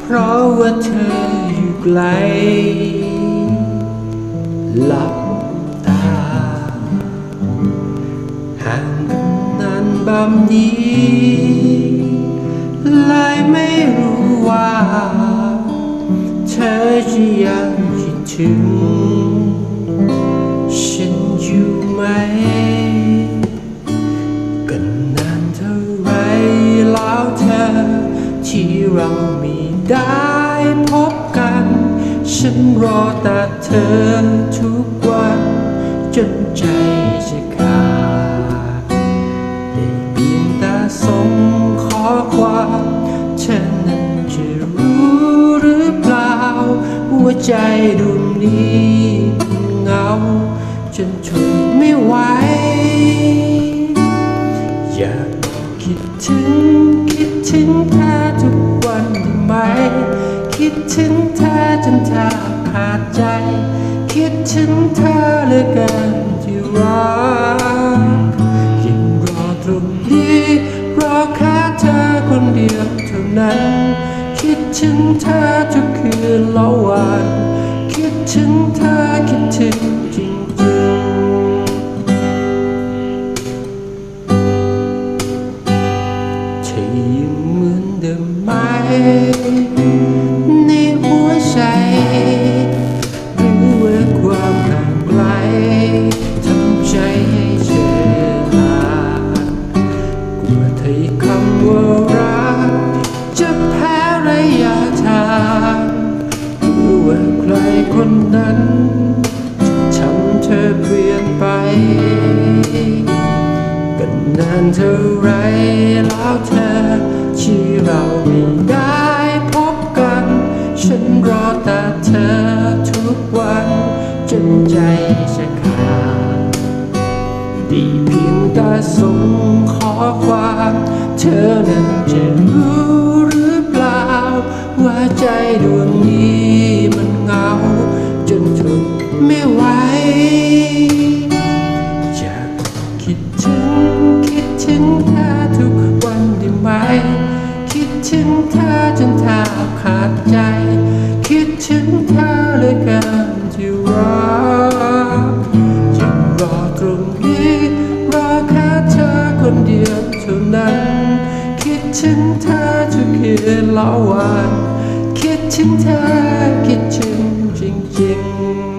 เพราะว่าเธออยู่ไกล หลับตา ห่างกันนานบำนี้เลยไม่รู้ว่า เธอจะยังคิดถึง ฉันอยู่ไหม เราไม่ได้พบกัน ฉันรอแต่เธอทุกวัน จนใจจะขาดได้เพียงแต่ส่งข้อความเธอนั้นจะรู้หรือเปล่าว่าใจดวงนี้นเหงา จนทนไม่ไหว จนแทบขาดใจ คิดถึงเธอเหลือเกินที่รักยังรอตรงนี้รอแค่เธอคนเดียวเท่านั้น คิดถึงเธอทุกคืนละวัน คิดถึงเธอคิดถึงจริงเธอยังเหมือนเดิมไหม กันนานเท่าไรแล้วเธอที่เราไม่ได้พบกัน ฉันรอแต่เธอทุกวันจนใจจะขาดดีเพียงแต่ส่งขอความเธอนั้นจะรู้หรือเปล่า ว่าใจดวงนี้มันเหงา จนทนไม่ไหว ถึงเธอทุกวันได้ไหม คิดถึงเธอจนแทบขาดใจ คิดถึงเธอเลือเกินที่รักยังรอตรงนี้รอแค่เธอคนเดียวเท่านั้น คิดถึงเธอทุกคืนละวัน คิดถึงเธอคิดถึงจริงๆ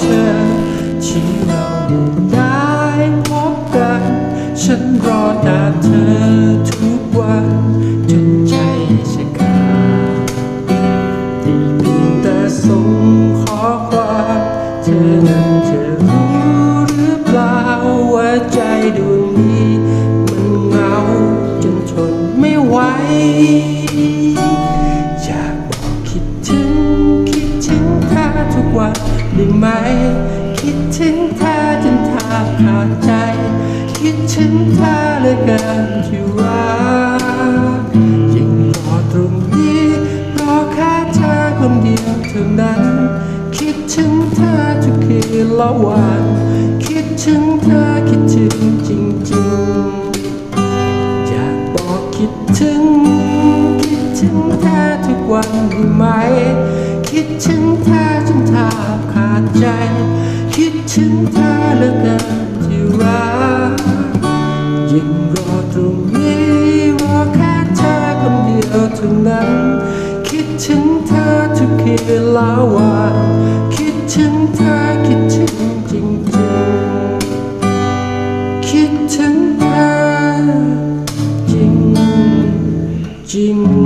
เธอ ที่เราได้พบกัน ฉันรอตาเธอทุกวันจนใจจะขาดได้เพียงแต่ส่งข้อความเธอ ถึงเธอจนแทบขาดใจ คิดถึงเธอเหลือเกินที่รักยังรอตรงนี้รอแค่เธอคนเดียวเท่านั้น คิดถึงเธอทุกคืนละวัน คิดถึงเธอคิดถึงจริงๆอยากบอกคิดถึง คิดถึงเธอทุกวันได้ไหม คิดถึงเธอจนแทบขาดใจ ถึงเธอเลือกันที่ว่ายิ่งรอตรงนี้ว่าแค่เธอคนเดียวเท่านั้นคิดถึงเธอทุกคืนเวลาวันคิดถึงเธอคิดถึงจริงจริงคิดถึงเธอจริงจริง